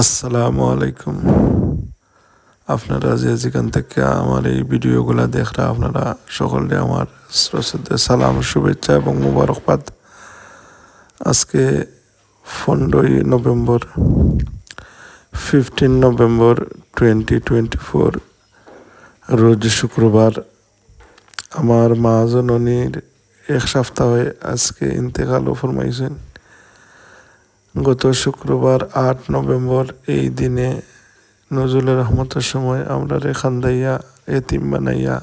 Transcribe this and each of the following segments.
আসসালামু আলাইকুম। আপনারা যে যেখান থেকে আমার এই ভিডিওগুলো দেখরা, আপনারা সকলে আমার শ্রদ্ধে সালাম, শুভেচ্ছা এবং মুবারকবাদ। আজকে পনেরোই November, fifteen November twenty twenty four রোজ শুক্রবার। আমার মা জননীর এক সপ্তাহে আজকে ইন্তেকালও ফরমাইছেন। গত শুক্রবার আট নভেম্বর এই দিনে নজরুলের রহমতের সময় আমরা রে খান্দাইয়া, এতিম বানাইয়া,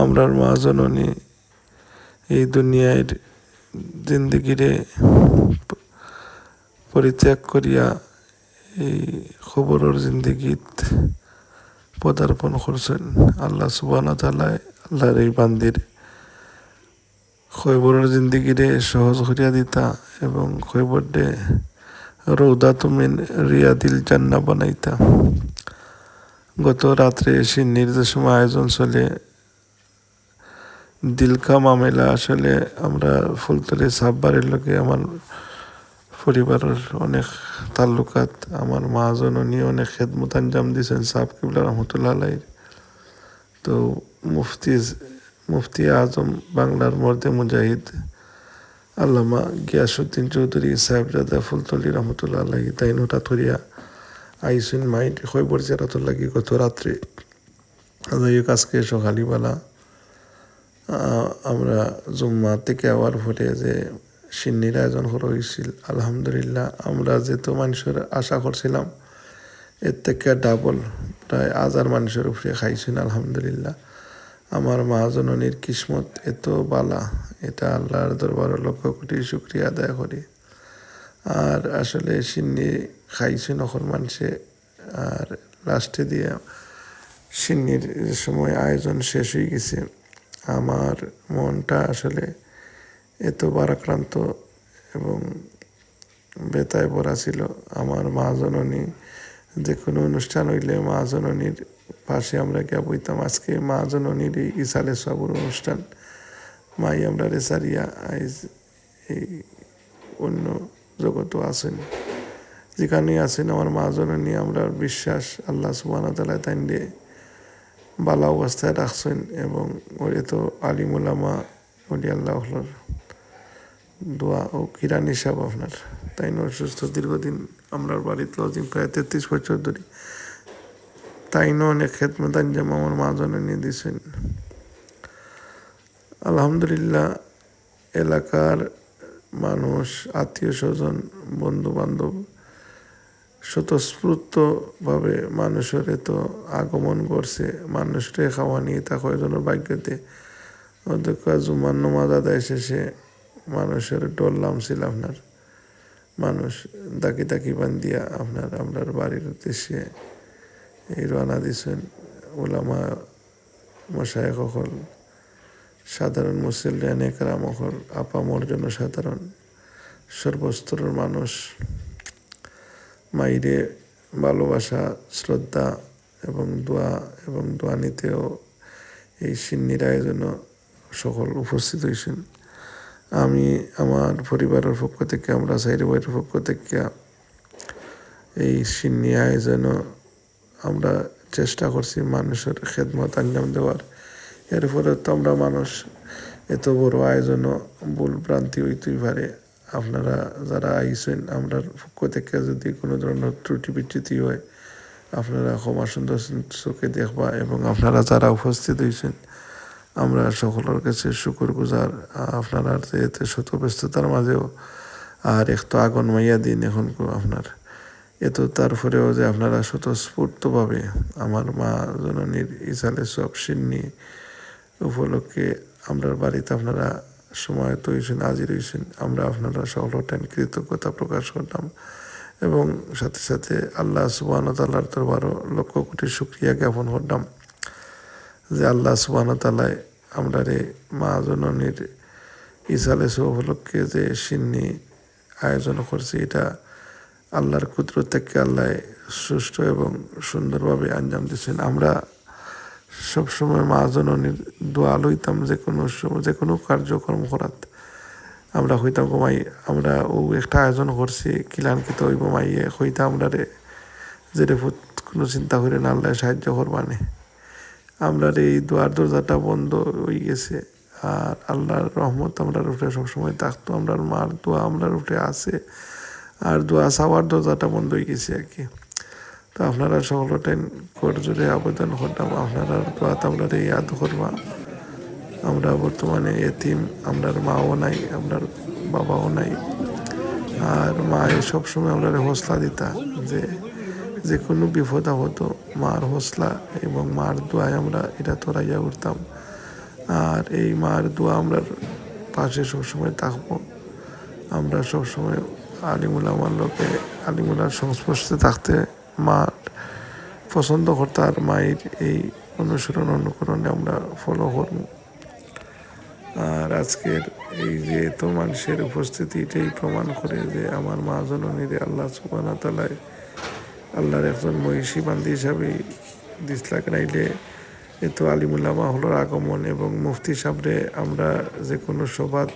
আমরার মা জননী এই দুনিয়ার জিন্দগিরে পরিত্যাগ করিয়া এই খবরের জিন্দগিত পদার্পণ করছেন। আল্লাহ সুবাহ আল্লাহর এই বান্দির খৈবরের জিন্দিগিরে সহজ করিয়া দিতা এবং খৈবরডে রৌদা তুমিন রিয়াদিল জান্না বানাইতা। গত রাত্রে যে সময় আয়োজন চলে। দিলকা মামেলা আসলে আমরা ফুলতলি সাববারের লোকে আমার পরিবারের অনেক তাল্লুকাত, আমার মা জননী অনেক খেদমত আঞ্জাম দিয়েছেন সাব কিবলা রহমতুল্লাহ তো মুফতি মুফতি আজম বাংলার মর্দে মুজাহিদ আল্লামা গিয়াসুদ্দিন চৌধুরী সাহেবজাদা ফুলতলি রহমতুল্লাহ আল্লাহি তাই হঠাৎ করিয়া আইসুন মাইন্ড খৈবর জেরাতুর লাগি গত রাত্রে। যাই আজকে সকালবেলা আমরা জুম্মা থেকে আওয়ার পরে যে সিন্নির আয়োজন করা হয়েছিল আলহামদুলিল্লাহ আমরা যেহেতু মানুষের আশা করছিলাম, এর থেকে ডাবল প্রায় হাজার মানুষের উপরে খাইছেন আলহামদুলিল্লাহ। আমার মা জননীর কিসমত এত বালা, এটা আল্লাহর দরবার লক্ষ কোটি শুক্রিয়া আদায় করি। আর আসলে সিন্নি খাইছে নখন মানুষে আর লাস্টে দিয়ে সিন্নির সময় আয়োজন শেষ হয়ে গেছে। আমার মনটা আসলে এত বারাক্রান্ত এবং বেতায় ভরা ছিল। আমার মা জননী যে কোনো অনুষ্ঠান হইলে মা জননীর পাশে আমরা গিয়া বইতাম। আজকে মা জননীর এই ইসালে সবর অনুষ্ঠান। মাই আমরা রেসারিয়া আইজ এই অন্য জগতও আছেন। যেখানে আছেন আমার মা জননী, আমরা বিশ্বাস আল্লাহ সুবাহ তালা তাই দিয়ে বালা অবস্থায় রাখছেন এবং ওরে তো আলিমুলামা ওলি আল্লাহর দোয়া ও কিরান হিসাব আপনার। তাই নয়, সুস্থ দীর্ঘদিন আমরা বাড়িতে লজিং প্রায় তেত্রিশ বছর ধরে তাই নয় অনেক খেদমত আঞ্জাম আমার মা জননী দিয়েছেন। আলহামদুলিল্লাহ, এলাকার মানুষ, আত্মীয় স্বজন বন্ধু বান্ধব স্বতঃস্ফূর্তভাবে মানুষের এত আগমন করছে। মানুষরে খাওয়া নিয়ে তা কয়জনের ভাগ্যতে অধ্যক্ষ জুমান নমাজ আদায় শেষে মানুষের ডর নামছিল আপনার। মানুষ দাকি দাকি বান্ধিয়া আপনার আপনার বাড়ির উদ্দেশ্যে এই রানা দিছেন ওলামা মশায় সকল সাধারণ মুসলিয়ান একরামহর আপামর জন্য সাধারণ, সর্বস্তরের মানুষ, মাইরে ভালোবাসা, শ্রদ্ধা এবং দোয়া এবং দোয়া নিতেও এই সিন্নির আয়োজনও সকল উপস্থিত হয়েছেন আমি আমার পরিবারের পক্ষ থেকে, আমরা সাইড বইয়ের পক্ষ থেকে এই সিন্নি আয়োজনও আমরা চেষ্টা করছি মানুষের খেদমত আঞ্জাম দেওয়ার। এরপরে তো আমরা মানুষ, এত বড় আয়োজনও ভুল ভ্রান্তি হইতেই পারে। আপনারা যারা আইসেন আমরা পক্ষ থেকে যদি কোনো ধরনের ত্রুটি বিচ্যুতি হয়, আপনারা ক্ষমা সুন্দর চোখে দেখবা এবং আপনারা যারা উপস্থিত হয়েছেন আমরা সকলের কাছে শুকুর গুজার আপনারা এতে শত ব্যস্ততার মাঝেও, আর একটু আগুন মাইয়া দিন এখন আপনার। এত তারপরেও যে আপনারা স্বতঃস্ফূর্তভাবে আমার মা জননীর ইসালে সব সিন্নি উপলক্ষে আমরা বাড়িতে আপনারা সময় তো হয়েছেন হাজির হয়েছেন আমরা আপনারা সকলটান কৃতজ্ঞতা প্রকাশ করলাম এবং সাথে সাথে আল্লাহ সুবাহন তাল্লার দরবারও লক্ষ কোটি শুক্রিয়া জ্ঞাপন করলাম যে আল্লাহ সুবাহন তালায় আমরা রে মা জননীর ইসালে উপলক্ষে যে সিন্নি আয়োজন করছি, এটা আল্লাহর ক্ষুদ্র থেকে আল্লাহ সুষ্ঠু এবং সুন্দরভাবে আঞ্জাম দিচ্ছেন আমরা সবসময় মা জননীর দোয়া লইতাম, যে কোনো সময়, যে কোনো কার্যক্রম করাত আমরা হইতাম ঘুমাই আমরা ও একটা আয়োজন করছি, কিলানকিত হইব মাইয়ে হইতা আমরা রে, যে রে কোনো চিন্তা করে না আল্লাহ সাহায্য করবানে। আমরা এই দোয়ার দরজাটা বন্ধ হয়ে গেছে, আর আল্লাহর রহমত আমরা উপরে সবসময় থাকতো আমরা মার দোয়া আমরার উঠে আছে। আর দোয়া চাওয়ার দরজাটা বন্ধ হয়ে গেছে আর কি। তো আপনারা সকলটাই কোর জুড়ে আবেদন করতাম, আপনারা দোয়াতে আমরা ইয়াদ করবা। আমরা বর্তমানে এতিম, আমরার মাও নাই, আমরার বাবাও নাই। আর মায়ে সবসময় আমরা হৌসলা দিতা যে যে কোনো বিপদ আপদ, মার হৌসলা এবং মার দোয়ায় আমরা এটা তোরাইয়া উঠতাম। আর এই মার দোয়া আমরা পাশে সবসময় থাকব। আমরা সবসময় আলিমুল লোকে আলিমুলার সংস্পর্শে থাকতে মা পছন্দ করতে আর মায়ের এই অনুসরণ, অনুকরণে আমরা ফলো করব। আর আজকের এই যে এত মানুষের উপস্থিতি, এটাই প্রমাণ করে যে আমার মা জননীরে আল্লাহ সুবানা তালায় আল্লাহর একজন মহিষী বান্দি হিসাবে দিসলাক নাইলে এত আলিমুল্লামা হলোর আগমন এবং মুফতি সাবরে আমরা যে কোনো সভাত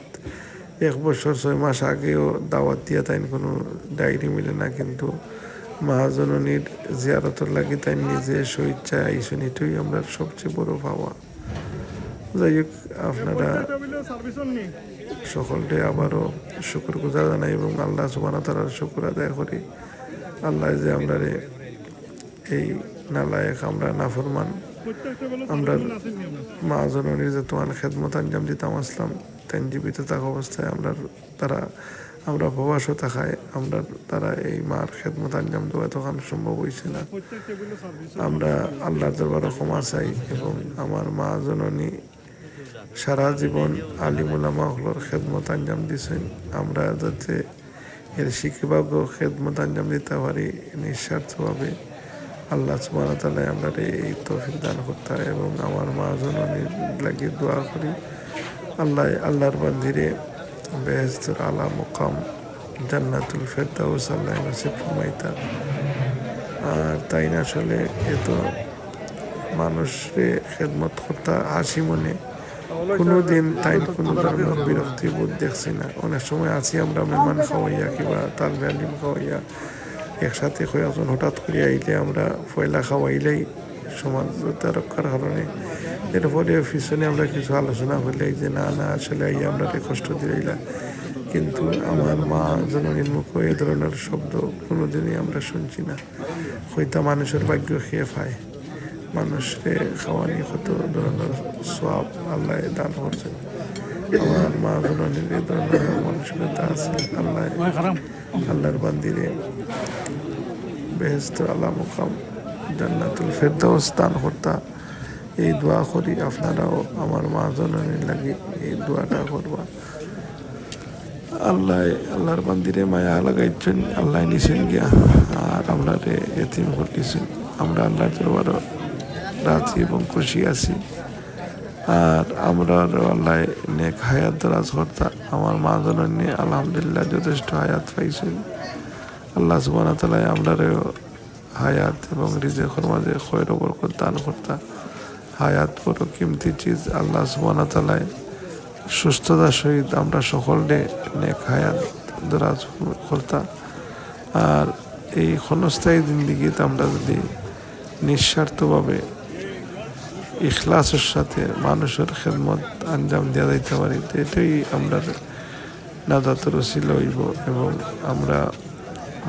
এক বছর ছয় মাস আগেও দাওয়াত দিয়া তাই কোনো ডায়েরি মিলে না, কিন্তু মহাজননীর জিয়ারতর লাগি তাই নিজে স্বেচ্ছায় আইসেন, এটাই আমরা সবচেয়ে বড় পাওয়া। যাই হোক, আপনারা সকলকে আবারও শুক্র গুজার জানাই এবং আল্লাহ সুবানা তালার শুক্র আদায় করি। আল্লাহ যে আমরা এই নালায়ক, আমরা নাফরমান, আমরা মা জননীর যে তোমার খেদমত আঞ্জাম দিতাম, আসলাম। তেন জীবিত থাকা অবস্থায় আমরা তারা আমরা প্রবাসও থাকায় আমরা তারা এই মার খেদমত আঞ্জাম দেওয়া তখন সম্ভব হয়েছে না। আমরা আল্লাহর দরবারে ক্ষমা চাই এবং আমার মা জননী সারা জীবন আলিমুলামা হলোর খেদমত আঞ্জাম দিছেন। আমরা যাতে এর শিক্ষিবাগ্য খেদমত আঞ্জাম দিতে পারি নিঃস্বার্থভাবে। আল্লাহ সুবাহ আমরা এই তৌফিক দান করতে এবং আমার মা জননীর লাগিয়ে দোয়া করি। আল্লাহ, আল্লাহর বান্দিরে বেহেস্তর আলা মুকাম জান্নাতুল ফেরদাউস, আল্লাহ নসিব ফরমাইতা। আর তাই না আসলে এত মানুষরে খেদমত করতা হাসি মনে। কোনো দিন তাই কোনো ধরনের বিরক্তি বোধ দেখছি না। অনেক সময় আছি আমরা মেহমান খাওয়াইয়া কিংবা তাল ডালিম খাওয়াইয়া একসাথে কয়েকজন হঠাৎ করে আইলে আমরা পয়লা খাওয়াইলেই সমাজতা রক্ষার কারণে এরপরে পিছনে আমরা কিছু আলোচনা করলেই যে না না, আসলে এই আমরা কষ্ট দিলাম কিন্তু আমার মা জননীর মুখে এ ধরনের শব্দ কোনোদিনই আমরা শুনছি না। হয়তো মানুষের ভাগ্য খেয়ে পায়। মানুষকে খাওয়ানি কত ধরনের সব আল্লাহ দান করছেন। আমার মা জননীর এ ধরনের মানসিকতা আছে। আল্লাহ, আল্লাহর বান্দিরে বেহেস্ত আল্লাহ মুকাম জান্নাতুল ফেরদাউস দান করতা। এই দোয়া করি আপনারাও আমার মা জননীর লাগে এই দোয়াটা করবা। আল্লাহ, আল্লাহর বান্দিরে মায়া লাগাইছেন, আল্লাহ নিছেন গিয়া। আর আমরা এতিম করতেছেন আমরা আল্লাহ দরবারও রাজি এবং খুশি আছি। আর আমরা আল্লাহ নেক হায়াত দরাজ কর্তা, আমার মা জননী আলহামদুলিল্লাহ যথেষ্ট হায়াত পাইছেন। আল্লাহ সুবান তালায় আমরা হায়াত এবং রিজেকর মাঝে খয়ের বরকত দান কর্তা। হায়াত বড় কিমতি চিজ আল্লাহ সুবান তালায় সুস্থতার সহিত আমরা সকলে নেক হায়াত দরাজ করতাম আর এই ক্ষণস্থায়ী জিন্দিগিতে আমরা যদি নিঃস্বার্থভাবে ইখলাসের সাথে মানুষের খেদমত আঞ্জাম দেওয়া যাইতে পারি, তো এটাই আমরা নাজাতের ছিল হইব এবং আমরা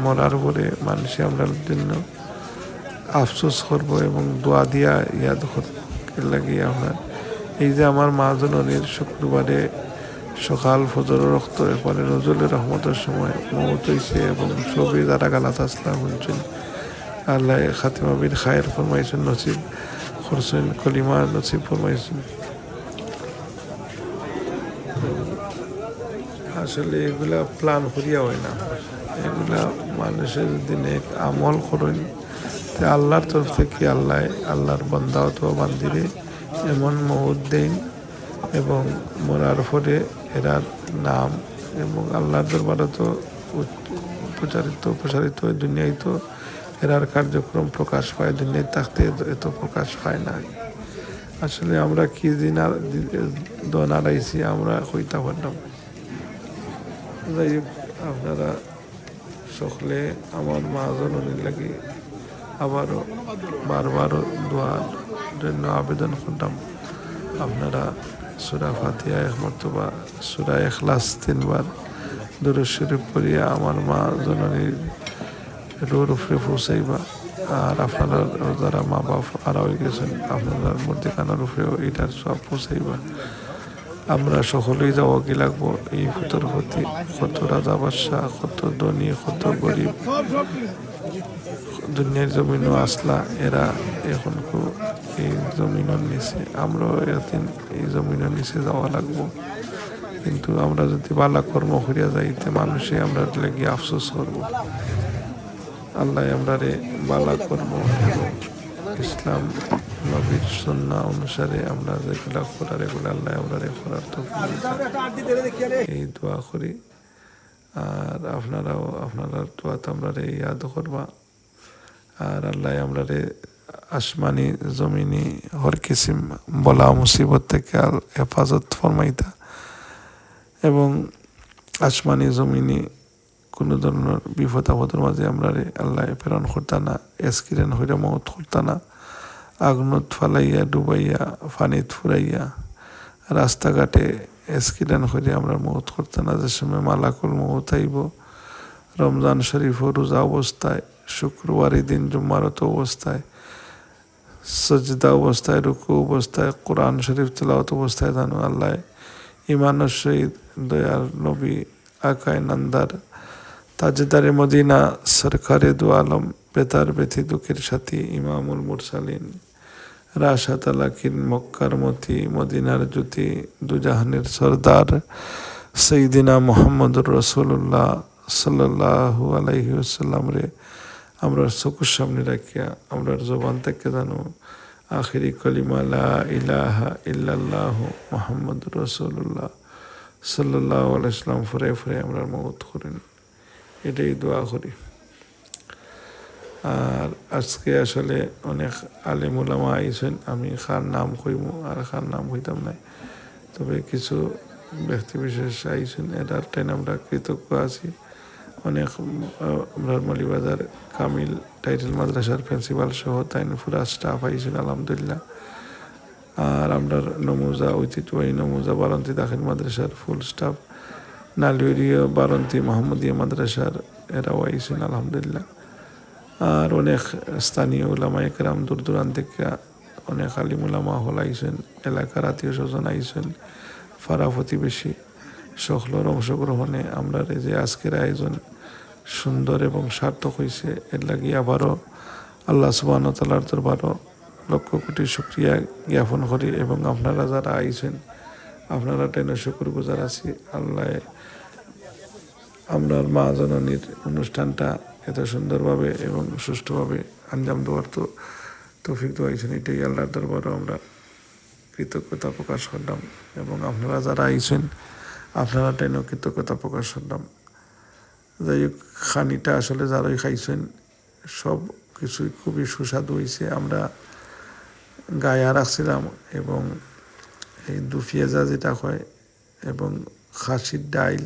মরার পরে মানুষে আমরা জন্য আফসোস করব এবং দোয়া দিয়া ইয়াদ করব। লাগে আমরা। এই যে আমার মা জননীর শুক্রবারে সকাল ফজর রক্ত, এরপরে নজরুলের রহমতের সময় মমত হয়েছে এবং সবই যারা গালাত আসলাম শুনছেন আল্লাহ খাতিমা বিন খায়ের ফরমাইছেন নসিব করছেন কলিমা নসিব ফরমাইছেন আসলে এগুলা প্ল্যান করিয়া হয় না। এগুলা মানুষের যদি নেক আমল করেন। তে আল্লাহর তরফ থেকে আল্লাহ, আল্লাহর বন্দা অথবা বান্দিরে এমন মহুদ দেন এবং মরার পরে এরার নাম এবং আল্লাহর দরবারে তো প্রচারিত প্রসারিত দুনিয়ায় তো এরার কার্যক্রম প্রকাশ পায়, দুনিয়ায় থাকতে এত প্রকাশ পায় না। আসলে আমরা কি দিন আর দন আড়াইছি, আমরা হইতা পারলাম যাই হোক আপনারা সকলে আমার মা জননীর লাগি আবারও বারবারও দোয়ার জন্য আবেদন করতাম। আপনারা সুরা ফাতিয়া এক মর্তবা সুরা এখলাস তিনবার দূরে শরীফ পড়িয়া আমার মা জননীর রোর উপরে পৌঁছাইবা আর আপনারা যারা মা বাপ আরা গেছেন, আপনারা মধ্যে কানার উপরেও এটার সব পৌঁছাইবা আমরা সকলেই যাওয়া কি লাগবো এই ফুতর প্রতি কত রাজা বাদশাহ, কত ধনী, কত গরিব দুনিয়ার জমিনও আসলা, এরা এখন খুব এই জমিনের নিচে, আমরাও একদিন এই জমিনের নিচে যাওয়া লাগবো। কিন্তু আমরা যদি বালা কর্ম করিয়া যাইতে মানুষে আমরা লেগে আফসোস করব। আল্লাহ আমরা রে বালা কর্ম এবং ইসলাম, নবীর সন্না অনুসারে আমরা যেগুলা করার, এগুলো আল্লাহ আমরা রে করার তো এই দোয়া করি। আর আপনারাও, আপনারা দোয়াতে আমরা ইয়াদ করবা। আর আল্লাহ আমরা রে আসমানি, জমিনি, হর কিসিম বলা মুসিবত থেকে আল হেফাজত ফরমাইতা। এবং আসমানি, জমিনি কোনো ধরনের বিপদ আপদের মাঝে আমরা আল্লাহ প্রেরণ করতা না হইরা মত করতা না। আগুনত ফালাইয়া, ডুবাইয়া, ফানিত ফুরাইয়া, রাস্তাঘাটে এসকিডেন্ট করে আমরা মৌত করতে না। যে সময় মালাকুল মৌত আইব, রমজান শরীফ রোজা অবস্থায় শুক্রবারই দিন জুম্মারত অবস্থায়, সজদা অবস্থায়, রুকু অবস্থায়, কোরআন শরীফ তেলাওয়াত অবস্থায় জানো আল্লাহ ইমানুর শহীদ দয়াল নবী আকায় নান্দার তাজদারে মদিনা সরকারে দু আলম বেতার বেথি দুঃখের সাথী ইমামুল মুরসালিন। রাশাত আলাকিন মক্কার মতি মদিনার জ্যোতি দুজাহানের সর্দার সঈদিনা মোহাম্মদুর রসুল্লাহ সাল্লাহু আলাইহসাল্লাম রে আমরা চকুর সামনে রাখিয়া আমরা জবান থেকে জানো, আখিরি কলিমা লা ইলাহা মোহাম্মদুর রসুল্লাহ সাল্লাহ আলাইসলাম ফুরে ফুরে আমরা মত করেন এটাই দোয়া করি। আর আজকে আসলে অনেক আলিমুলামা আইছেন, আমি খার নাম কইমু, আর খার নাম হইতাম নাই। তবে কিছু ব্যক্তি বিশেষ আইছেন, এটার টাইম আমরা কৃতজ্ঞ আছি। অনেক মলিবাজার কামিল, টাইটেল মাদ্রাসার প্রিন্সিপাল সহ তাই পুরা স্টাফ আইছেন, আলহামদুলিল্লাহ। আর আমরা নমুজা, ঐতিহ্যবাহী নমুজা বারন্তি দাখিল মাদ্রাসার ফুল স্টাফ নালিউরিয়া বারন্তি মোহাম্মদিয়া মাদ্রাসার এরাও আইছেন, আলহামদুলিল্লাহ। আর অনেক স্থানীয় ওলামা একরাম দূর দূরান্ত অনেক আলিম ওলামা হল আইসেন এলাকার আত্মীয় স্বজন আইসেন ফারা প্রতিবেশী। সকলের অংশগ্রহণে আমরা এই যে আজকের আয়োজন সুন্দর এবং সার্থক হয়েছে, এর লাগি আবারও আল্লাহ সুবাহ তালার দরবারও লক্ষ কোটি শুক্রিয়া জ্ঞাপন করি এবং আপনারা যারা আইছেন, আপনারা টেনে শুকুর গুজার আছি। আল্লাহ আমরা মা জননীর অনুষ্ঠানটা এত সুন্দরভাবে এবং সুষ্ঠুভাবে আঞ্জাম দেওয়ার তো তৌফিক দোয়াইছেন এটাই আল্লাহর দরবারও আমরা কৃতজ্ঞতা প্রকাশ করলাম। এবং আপনারা যারা আইছেন আপনারা টেনও কৃতজ্ঞতা প্রকাশ করলাম। যাই হোক, খানিটা আসলে যারাই খাইছেন, সব কিছুই খুবই সুস্বাদু হয়েছে আমরা গায়া রাখছিলাম এবং এই দুফিয়াজা যেটা হয় এবং খাসির ডাইল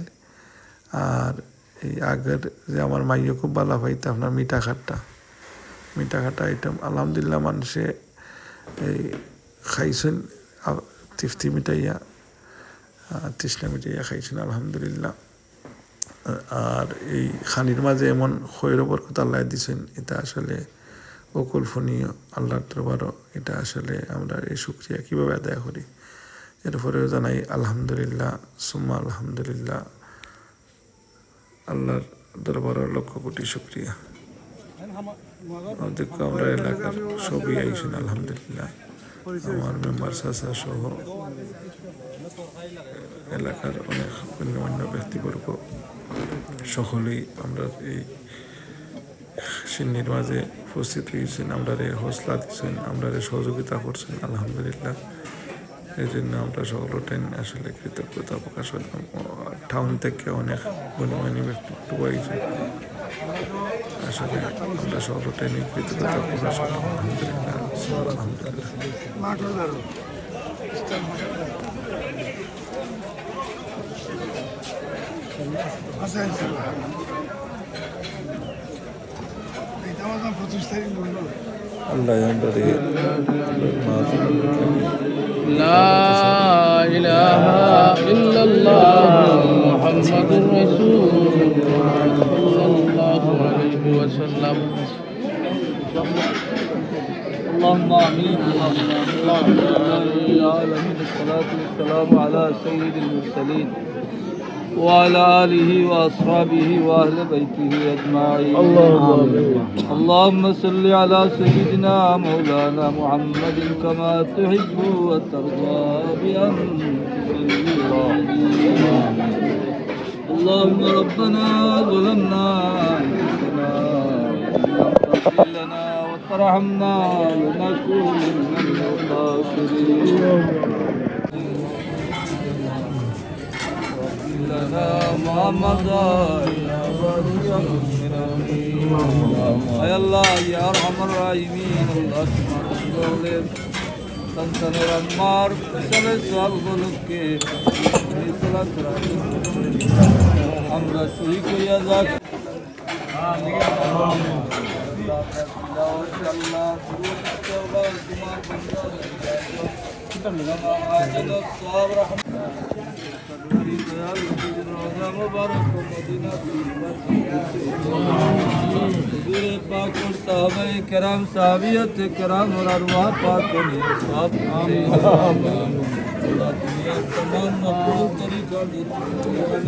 আর এই আগের যে আমার মাইও খুব ভালো পাইতে, আপনার মিঠা খাট্টা। মিঠা আইটেম আলহামদুলিল্লাহ মানুষে এই খাইছেন তৃপ্তি মিটাইয়া। তৃষ্ণা মিটাইয়া খাইছেন, আলহামদুলিল্লাহ। আর এই খানির মাঝে এমন খৈর কথা আল্লাহ দিছেন, এটা আসলে অকল্পনীয়। আল্লাহর দরবারও এটা আসলে আমরা এই সুক্রিয়া কীভাবে আদায় করি, এরপরেও জানাই আলহামদুলিল্লাহ, সুম্মা আলহামদুলিল্লাহ। আল্লাহর দরবারও লক্ষ কোটি শুক্রিয়া। দেখো আমরা এলাকার সবই আইসেন, আলহামদুলিল্লাহ। আমার মেম্বার সাসা সহ এলাকার অনেক গণ্যমান্য ব্যক্তিবর্গ, সকলেই আমরা এই সিন্নির মাঝে উপস্থিত হয়েছেন আমরা রে হৌসলা দিচ্ছেন আমরা রে সহযোগিতা করছেন, আলহামদুলিল্লাহ। এই জন্য আমরা সকলটাই আসলে কৃতজ্ঞতা প্রকাশ করলাম। টাউন থেকে অনেক গণ্যমান্য ব্যক্তিত্ব হয়েছে আসলে আমরা সর্বটাই কৃতজ্ঞতা প্রকাশ আলহামদুলিল্লাহ আলহামদুলিল্লাহ আচ্ছা ইনশাল্লাহ এটা আমার পঁচিশ তারিখ বললো আল্লাহ আমাদের لا إله إلا الله محمد رسول الله صلى الله عليه وسلم اللهم امين اللهم امين العالمين الصلاه والسلام على سيد المرسلين وعلى آله وأصحابه وأهل بيته أجمعين. اللهم اللهم صل على سيدنا مولانا محمد كما تحب وترضى تصلي. اللهم ربنا ظلمنا أنفسنا تغفر لنا وترحمنا لنكون من الخاسرين. لنا ما مضى يا بارئ المؤمنين يا الله يا ارحم الراحمين الله তোমার সন্তানের আম্মার ফসলে সবগুলোকে আমরা সহি করিয়া যাক कराम साबियत कराम और अरवाह पाक को निसाब आम दुनिया तमाम मकबूल तरीका देते हैं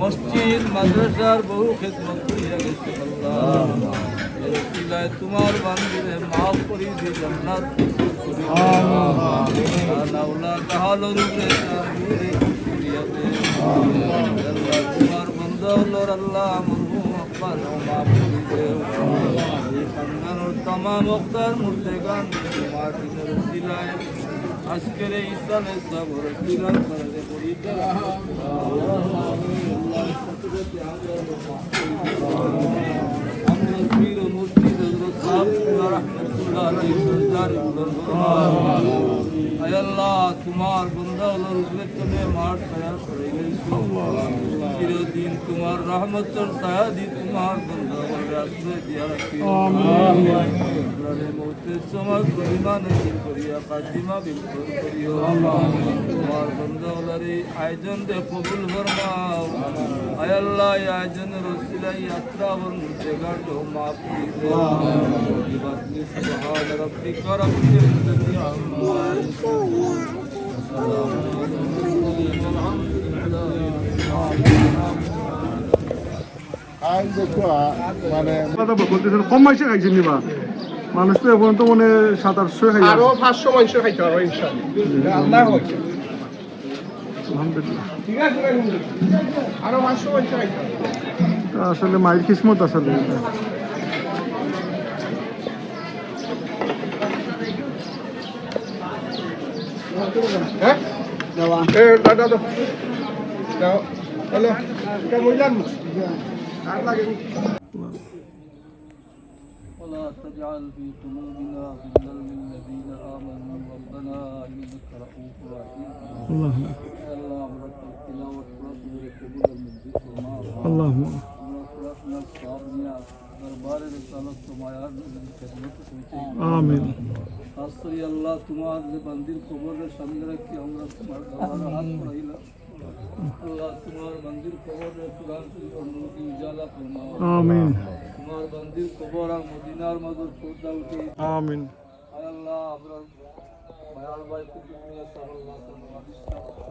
মসজিদ, মাদ্রাসার বহু খেদমত করিয়া গেছে আল্লাহ। তোমার বান্দিরে মাফ করি দে জান্নাত আল্লাহ তাহলে রূপে করিয়া দে আল্লাহ, তোমার বন্ধ আল্লাহ মরহুম আব্বার মাফ করি দে এই খানদানোর তামাম অক্তার মুর্দেগান তোমার দিনের উসিলায় আজকের এই ইসালে সবর দিলাম করে পড়িতে আমরা পীর ও মুর্শিদ হযরত সাহেব রাহমাতুল্লাহ আলাইহি সরকার আয় আল্লাহ তোমার বান্দা হলোর উপরে তুমি মার ছায়া করে গেছো আশ্রয় দিয়া রাখি আমিন মৌতের সময় পরিমাণ করিয়া কাদিমা বিলকুল করিও তোমার এই আয়োজন দে কবুল ফরমাও আয় আল্লাহ এই আয়োজনের রসিলাই যাত্রা বর মুঝে গাড়ো মাফ করি সুবহান রাব্বিকা রাব্বিল ইজ্জতি আম্মা ইয়াসিফুন আজ দেখো মানে কথা বলতেছেন কম মাইসে খাইছেন নিবা? মানুষ তো এখন তো মনে সাত আটশো খাই আরও পাঁচশো খাইতে পারব ইনশাল্লাহ আসলে মায়ের কিসমত আসলে। হ্যাঁ? দাদা দাও দাও। হ্যালো। কেমন ولا تجعل في قلوبنا غلا للذين آمنوا. ربنا إنك رؤوف رحيم. اللهم اللهم رب التلاوه والصبر قبول من ذكر اللهم دربار رسالت تمہارا خدمت پہنچے آمین خاص اللہ تمہارے بندل قبر شامل رکھے ہم رب تمہارا حق پڑھائے তোমার দরবারে হাত পড়াইলাম আল্লাহ তোমার বান্দির খবরের কুরআন শরীফ অনুমতি উজালা ফরমাও। আমিন। তোমার বান্দির খবর আর মদিনার মাঝে পর্দা উঠে। আমিন। আল্লাহ আমরা মায়াল ভাই কুতুব সাল্লাল্লাহু আলাইহি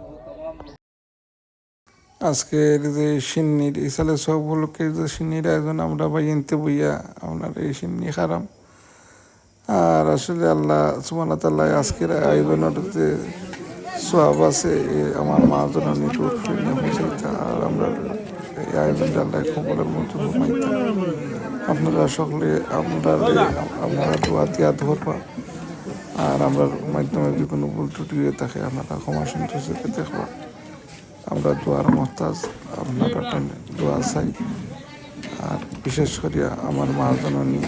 ওয়াসাল্লাম আজকের যে সিন্নির ইসালে সব উপলক্ষে যে সিন্নির আয়োজন আমরা বাইনতে বইয়া আপনার এই সিন্নি খারাম আর আসলে আল্লাহ সুমান তাল্লাহ আজকের আয়োজনের যে সোয়াব আছে আমার মা জননী টুর ফিরনে পৌঁছাইতা আর আমরা এই আয়োজনটা আল্লাহ খবরের মতো ঘুমাইতা আপনারা সকলে আপনারা আপনারা দোয়া দিয়া ধরবা, আর আমরা মাধ্যমে যদি কোনো ভুল ত্রুটি হয়ে থাকে, আপনারা ক্ষমা সন্তোষকে দেখবা। আমরা দোয়ার মহতাজ, আপনারা টানে দোয়া চাই। আর বিশেষ করে আমার মা জননী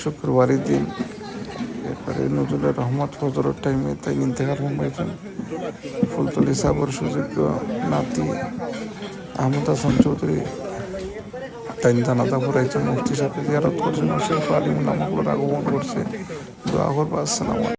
শুক্রবারের দিন এরপরে নজরুলের রহমত ফজরের টাইমে তাই ইন্তেকাল হয়েছেন ফুলতলি সাবর সুযোগ্য নাতি আহমদ হাসান চৌধুরী তাই দানাদা ফুরাইছেন মুক্তি সাহেব জিয়ারত করছেন শেখ আলিম মকবুল আগমন করছে দোয়া করব, আসসালাম